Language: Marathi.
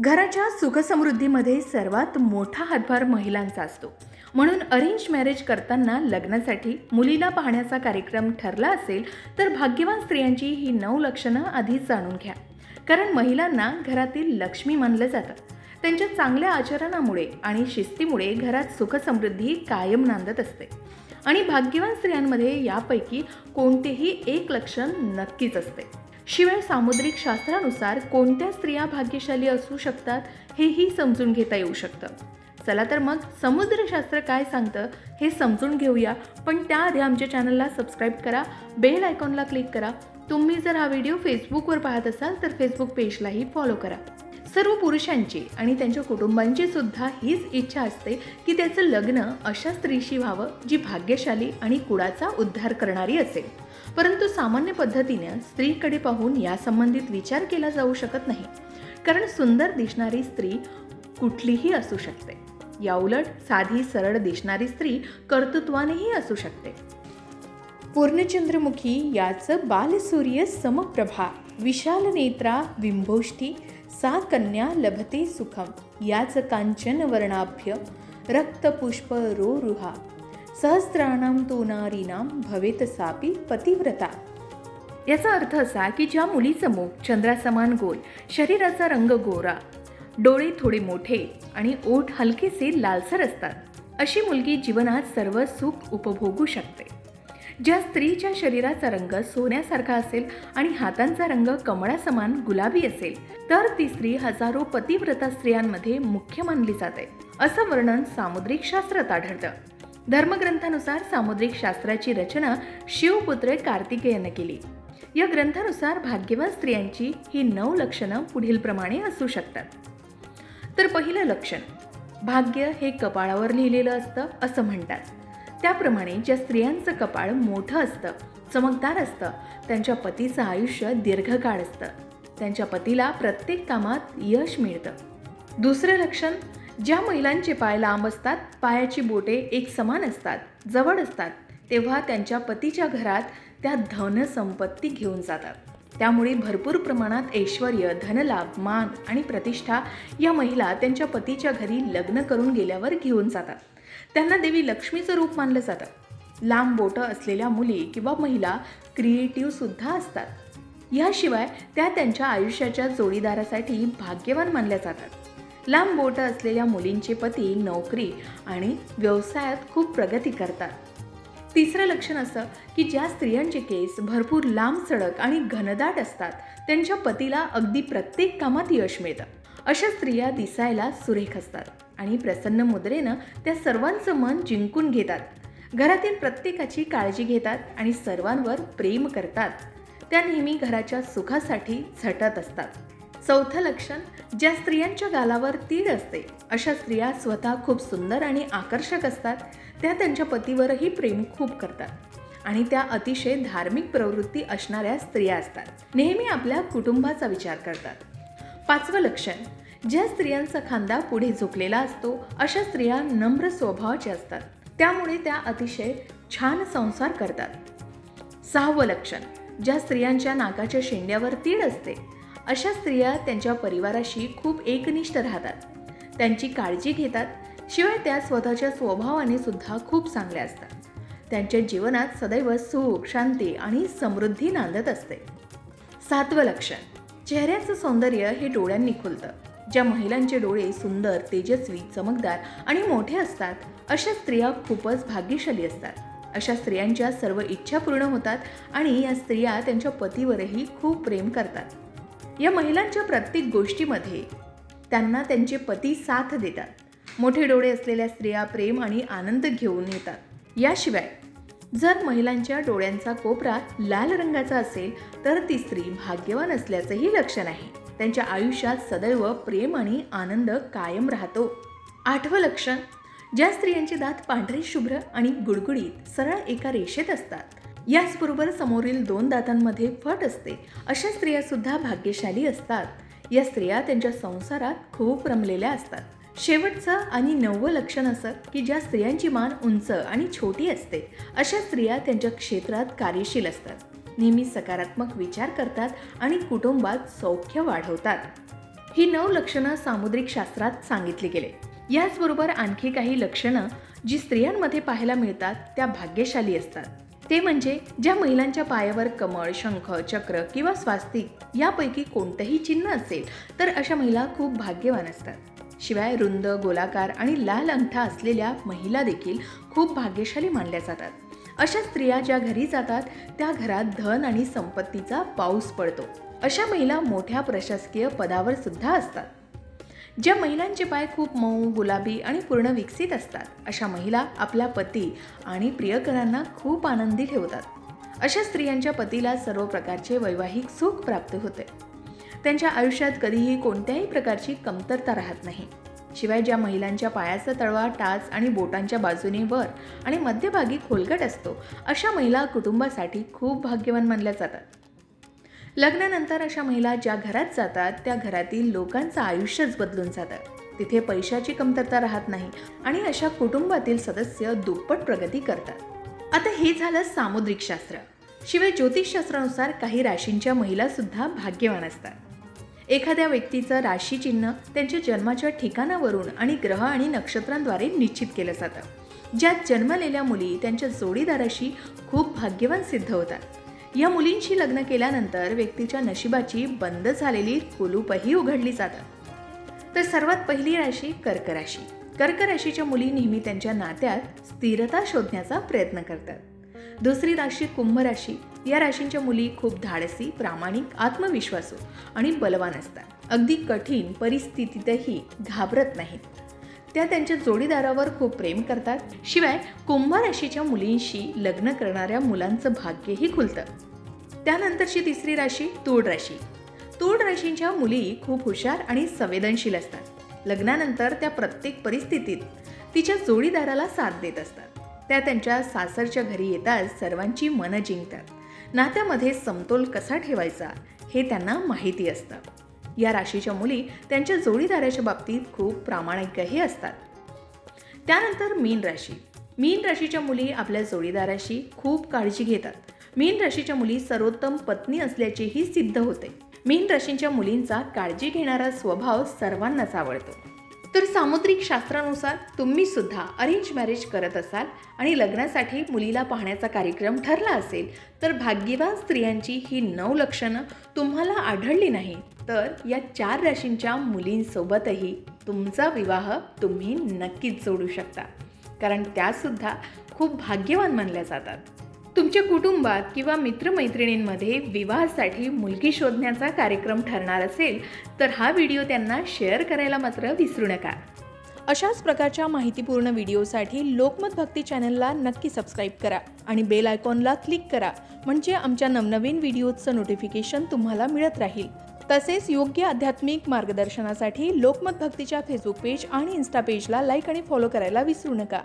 घराच्या सुखसमृद्धीमध्ये सर्वात मोठा हातभार महिलांचा असतो. म्हणून अरेंज मॅरेज करताना लग्नासाठी मुलीला पाहण्याचा कार्यक्रम ठरला असेल तर भाग्यवान स्त्रियांची ही नऊ लक्षणं आधीच जाणून घ्या. कारण महिलांना घरातील लक्ष्मी मानलं जातं. त्यांच्या चांगल्या आचरणामुळे आणि शिस्तीमुळे घरात सुखसमृद्धी कायम नांदत असते. आणि भाग्यवान स्त्रियांमध्ये यापैकी कोणतेही एक लक्षण नक्कीच असते. शिवाय सामुद्रिक शास्त्रानुसार कोणत्या स्त्रिया भाग्यशाली असू शकतात हेही समजून घेता येऊ शकतं. चला तर मग समुद्रशास्त्र काय सांगतं हे समजून घेऊया. पण त्याआधी आमच्या चॅनलला सबस्क्राईब करा बेल आयकॉनला क्लिक करा. तुम्ही जर हा व्हिडिओ फेसबुकवर पाहत असाल तर फेसबुक पेजलाही फॉलो करा. सर्व पुरुषांची आणि त्यांच्या कुटुंबांची सुद्धा हीच इच्छा असते की त्याचं लग्न अशा स्त्रीशी व्हावं जी भाग्यशाली आणि कुळाचा उद्धार करणारी असेल. परंतु सामान्य पद्धतीने स्त्रीकडे पाहून यासंबंधित विचार केला जाऊ शकत नाही. कारण सुंदर दिसणारी स्त्री कुठलीही असू शकते. याउलट साधी सरळ दिसणारी स्त्री कर्तृत्वानेही असू शकते. पूर्णचंद्रमुखी याचं बालसूर्य समप्रभा विशाल नेत्रा बिंबोष्ठी सा कन्या लभते सुखम याचं कांचन वर्णाभ्य रक्तपुष्प रोरुहा सहस्राणाम तो नारीनाम भवेत सापी पतिव्रता. याचा अर्थ असा की ज्या मुलीचं मुख चंद्रासमान गोल शरीराचा रंग गोरा डोळे थोडे मोठे आणि ओठ हलकेसे लालसर असतात अशी मुलगी जीवनात सर्व सुख उपभोगू शकते. ज्या स्त्रीच्या शरीराचा रंग सोन्यासारखा असेल आणि हातांचा रंग कमळासमान गुलाबी असेल तर ती स्त्री हजारो पतिव्रता स्त्रियांमध्ये मुख्य मानली जाते असं वर्णन सामुद्रिक शास्त्रात आढळतं. धर्मग्रंथानुसार सामुद्रिक शास्त्राची रचना शिवपुत्र कार्तिकेयनं केली. या ग्रंथानुसार भाग्यवान स्त्रियांची ही नऊ लक्षणं पुढीलप्रमाणे असू शकतात. तर पहिलं लक्षण भाग्य हे कपाळावर लिहिलेलं असतं असं म्हणतात. त्याप्रमाणे ज्या स्त्रियांचं कपाळ मोठं असतं चमकदार असतं त्यांच्या पतीचं आयुष्य दीर्घकाळ असतं. त्यांच्या पतीला प्रत्येक कामात यश मिळतं. दुसरं लक्षण ज्या महिलांचे पाय लांब असतात पायाची बोटे एक समान असतात जवळ असतात तेव्हा त्यांच्या पतीच्या घरात त्या धनसंपत्ती घेऊन जातात. त्यामुळे भरपूर प्रमाणात ऐश्वर धनलाभ मान आणि प्रतिष्ठा या महिला त्यांच्या पतीच्या घरी लग्न करून गेल्यावर घेऊन जातात. त्यांना देवी लक्ष्मीचं रूप मानलं जातं. लांब बोटं असलेल्या मुली किंवा महिला क्रिएटिव्हसुद्धा असतात. याशिवाय त्या त्यांच्या आयुष्याच्या जोडीदारासाठी भाग्यवान मानल्या जातात. लांब बोटं असलेल्या मुलींचे पती नोकरी आणि व्यवसायात खूप प्रगती करतात. तिसरं लक्षण असं की ज्या स्त्रियांचे केस भरपूर लांब सडक आणि घनदाट असतात त्यांच्या पतीला अगदी प्रत्येक कामात यश मिळतं. अशा स्त्रिया दिसायला सुरेख असतात आणि प्रसन्न मुद्रेनं त्या सर्वांचं मन जिंकून घेतात. घरातील प्रत्येकाची काळजी घेतात आणि सर्वांवर प्रेम करतात. त्या नेहमी घराच्या सुखासाठी झटत असतात. चौथं लक्षण ज्या स्त्रियांच्या गालावर तीळ असते. अशा स्त्रिया स्वतः खूप सुंदर आणि आकर्षक असतात. त्या त्यांच्या पतीवरही प्रेम खूप करतात. आणि त्या अतिशय धार्मिक प्रवृत्ती असणाऱ्या स्त्रिया असतात. नेहमी आपल्या कुटुंबाचा विचार करतात. पाचवं लक्षण ज्या स्त्रियांचा खांदा पुढे झुकलेला असतो अशा स्त्रिया नम्र स्वभावाच्या असतात. त्यामुळे त्या अतिशय छान संसार करतात. सहावं लक्षण ज्या स्त्रियांच्या नाकाच्या शेंड्यावर तीळ असते. अशा स्त्रिया त्यांच्या परिवाराशी खूप एकनिष्ठ राहतात. त्यांची काळजी घेतात शिवाय त्या स्वतःच्या स्वभावाने सुद्धा खूप चांगल्या असतात. त्यांच्या जीवनात सदैव सुख शांती आणि समृद्धी नांदत असते. सातवं लक्षण चेहऱ्याचं सौंदर्य हे डोळ्यांनी खुलतं. ज्या महिलांचे डोळे सुंदर तेजस्वी चमकदार आणि मोठे असतात अशा स्त्रिया खूपच भाग्यशाली असतात. अशा स्त्रियांच्या सर्व इच्छा पूर्ण होतात आणि या स्त्रिया त्यांच्या पतीवरही खूप प्रेम करतात. या महिलांच्या प्रत्येक गोष्टीमध्ये त्यांना त्यांचे पती साथ देतात. मोठे डोळे असलेल्या स्त्रिया प्रेम आणि आनंद घेऊन येतात. याशिवाय जर महिलांच्या डोळ्यांचा कोपरा लाल रंगाचा असेल तर ती स्त्री भाग्यवान असल्याचंही लक्षण आहे. त्यांच्या आयुष्यात सदैव प्रेम आणि आनंद कायम राहतो. आठवं लक्षण ज्या स्त्रियांचे दात पांढरे शुभ्र आणि गुडगुडीत सरळ एका रेषेत असतात. याचबरोबर समोरील दोन दातांमध्ये फट असते. अशा स्त्रियासुद्धा भाग्यशाली असतात. या स्त्रिया त्यांच्या संसारात खूप रमलेल्या असतात. शेवटचं आणि नववं लक्षण असं की ज्या स्त्रियांची मान उंच आणि छोटी असते अशा स्त्रिया त्यांच्या क्षेत्रात कार्यशील असतात. नेहमी सकारात्मक विचार करतात आणि कुटुंबात सौख्य वाढवतात. ही नऊ लक्षणं सामुद्रिक शास्त्रात सांगितली गेले. याचबरोबर आणखी काही लक्षणं जी स्त्रियांमध्ये पाहायला मिळतात त्या भाग्यशाली असतात. ते म्हणजे ज्या महिलांच्या पायावर कमळ शंख चक्र किंवा स्वास्तिक यापैकी कोणतंही चिन्ह असेल तर अशा महिला खूप भाग्यवान असतात. शिवाय रुंद गोलाकार आणि लाल अंगठा असलेल्या महिला देखील खूप भाग्यशाली मानल्या जातात. अशा स्त्रिया ज्या घरी जातात त्या घरात धन आणि संपत्तीचा पाऊस पडतो. अशा महिला मोठ्या प्रशासकीय पदावर सुद्धा असतात. ज्या महिलांचे पाय खूप मऊ गुलाबी आणि पूर्ण विकसित असतात अशा महिला आपला पती आणि प्रियकरांना खूप आनंदी ठेवतात. अशा स्त्रियांच्या पतीला सर्व प्रकारचे वैवाहिक सुख प्राप्त होते. त्यांच्या आयुष्यात कधीही कोणत्याही प्रकारची कमतरता राहत नाही. शिवाय ज्या महिलांच्या पायाचा तळवा टाच आणि बोटांच्या बाजूने वर आणि मध्यभागी खोलगट असतो अशा महिला कुटुंबासाठी खूप भाग्यवान मानल्या जातात. लग्नानंतर अशा महिला ज्या घरात जातात त्या घरातील लोकांचं आयुष्यच बदलून जातं. तिथे पैशाची कमतरता राहत नाही आणि अशा कुटुंबातील सदस्य दुप्पट प्रगती करतात. आता हे झालं सामुद्रिक शास्त्र. शिवाय ज्योतिषशास्त्रानुसार काही राशींच्या महिला सुद्धा भाग्यवान असतात. एखाद्या व्यक्तीचं राशीचिन्ह त्यांच्या जन्माच्या ठिकाणावरून आणि ग्रह आणि नक्षत्रांद्वारे निश्चित केलं जातं. ज्यात जन्मलेल्या मुली त्यांच्या जोडीदाराशी खूप भाग्यवान सिद्ध होतात. या मुलींशी लग्न केल्यानंतर व्यक्तीच्या नशिबाची बंद झालेली कुलूपही उघडली जातात. तर सर्वात पहिली राशी कर्क राशी. कर्क राशीच्या मुली नेहमी त्यांच्या नात्यात स्थिरता शोधण्याचा प्रयत्न करतात. दुसरी राशी कुंभ राशी. या राशींच्या मुली खूप धाडसी प्रामाणिक आत्मविश्वासू आणि बलवान असतात. अगदी कठीण परिस्थितीतही घाबरत नाहीत. त्या त्यांच्या जोडीदारावर खूप प्रेम करतात. शिवाय कुंभ राशीच्या मुलींशी लग्न करणाऱ्या मुलांचं भाग्यही खुलतं. त्यानंतरची तिसरी राशी तूळ राशी. तूळ राशींच्या मुली खूप हुशार आणि संवेदनशील असतात. लग्नानंतर त्या प्रत्येक परिस्थितीत तिच्या जोडीदाराला साथ देत असतात. त्या त्यांच्या सासरच्या घरी येताच सर्वांची मनं जिंकतात. नात्यामध्ये समतोल कसा ठेवायचा हे त्यांना माहिती असतं. या राशीच्या मुली त्यांच्या जोडीदाराच्या बाबतीत खूप प्रामाणिकही असतात. त्यानंतर मीन राशी. मीन राशीच्या मुली आपल्या जोडीदाराशी खूप काळजी घेतात. मीन राशीच्या मुली सर्वोत्तम पत्नी असल्याचेही सिद्ध होते. मीन राशींच्या मुलींचा काळजी घेणारा स्वभाव सर्वांनाच आवडतो. तर सामुद्रिक शास्त्रानुसार तुम्ही सुद्धा अरेंज मॅरेज करत असाल आणि लग्नासाठी मुलीला पाहण्याचा कार्यक्रम ठरला असेल तर भाग्यवान स्त्रियांची ही नऊ लक्षणं तुम्हाला आढळली नाही. तर या चार राशींच्या मुलींसोबतही तुमचा विवाह तुम्ही नक्कीच जोडू शकता. कारण त्यासुद्धा खूप भाग्यवान मानल्या जातात. तुमच्या कुटुंबात किंवा मित्रमैत्रिणींमध्ये विवाहासाठी मुलगी शोधण्याचा कार्यक्रम ठरणार असेल तर हा व्हिडिओ त्यांना शेअर करायला मात्र विसरू नका. अशाच प्रकारच्या माहितीपूर्ण व्हिडिओसाठी लोकमत भक्ती चॅनलला नक्की सबस्क्राईब करा आणि बेल आयकॉनला क्लिक करा म्हणजे आमच्या नवनवीन व्हिडिओचं नोटिफिकेशन तुम्हाला मिळत राहील. तसेच योग्य आध्यात्मिक मार्गदर्शनासाठी लोकमत भक्तीच्या फेसबुक पेज आणि इन्स्टा पेजला लाईक आणि फॉलो करायला विसरू नका.